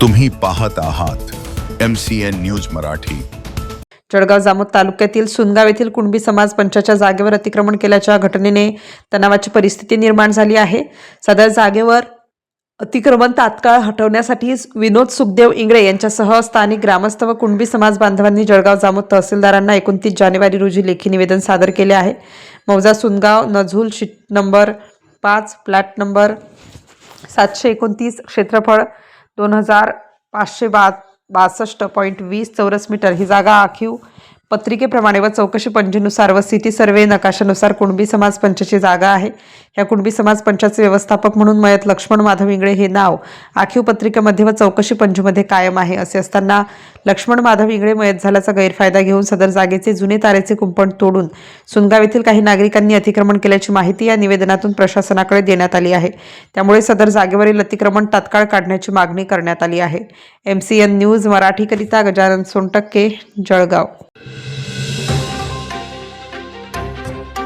तुम्ही पाहत आहात M C N news Marathi. Jalgaon Jamod तालुक्यातील सुनगाव येथील कुणबी समाज पंचाच्या जागेवर अतिक्रमण केल्याच्या घटनेने तणावाची परिस्थिती निर्माण झाली आहे. सदर जागेवर अतिक्रमण तात्काळ हटवण्यासाठी विनोद सुखदेव इंगळे यांच्यासह स्थानिक ग्रामस्थ व कुणबी समाज बांधवांनी जळगाव जामोद तहसीलदारांना एकोणतीस जानेवारी रोजी लेखी निवेदन सादर केले आहे. मौजा सुनगाव नझुल शीट नंबर पाच प्लॅट नंबर सातशे एकोणतीस क्षेत्रफळ दोन हजार पाचशे बा बासष्ट पॉईंट वीस चौरस मीटर. ही जागा आखीव पत्रिकेप्रमाणे व चौकशी पंचीनुसार व सिटी सर्वे नकाशानुसार कुणबी समाज पंचाची जागा आहे. या कुणबी समाज पंचाचे व्यवस्थापक म्हणून मयत लक्ष्मण माधव इंगळे हे नाव आखीव पत्रिकेमध्ये व चौकशी पंचमध्ये कायम आहे. असे असताना लक्ष्मण माधव इंगळे मयत झाल्याचा गैरफायदा घेऊन सदर जागेचे जुने तारेचे कुंपण तोडून सुनगाव येथील काही नागरिकांनी अतिक्रमण केल्याची माहिती या निवेदनातून प्रशासनाकडे देण्यात आली आहे. त्यामुळे सदर जागेवरील अतिक्रमण तात्काळ काढण्याची मागणी करण्यात आली आहे. एम सी एन न्यूज मराठीकरिता गजानन सोनटक्के जळगाव.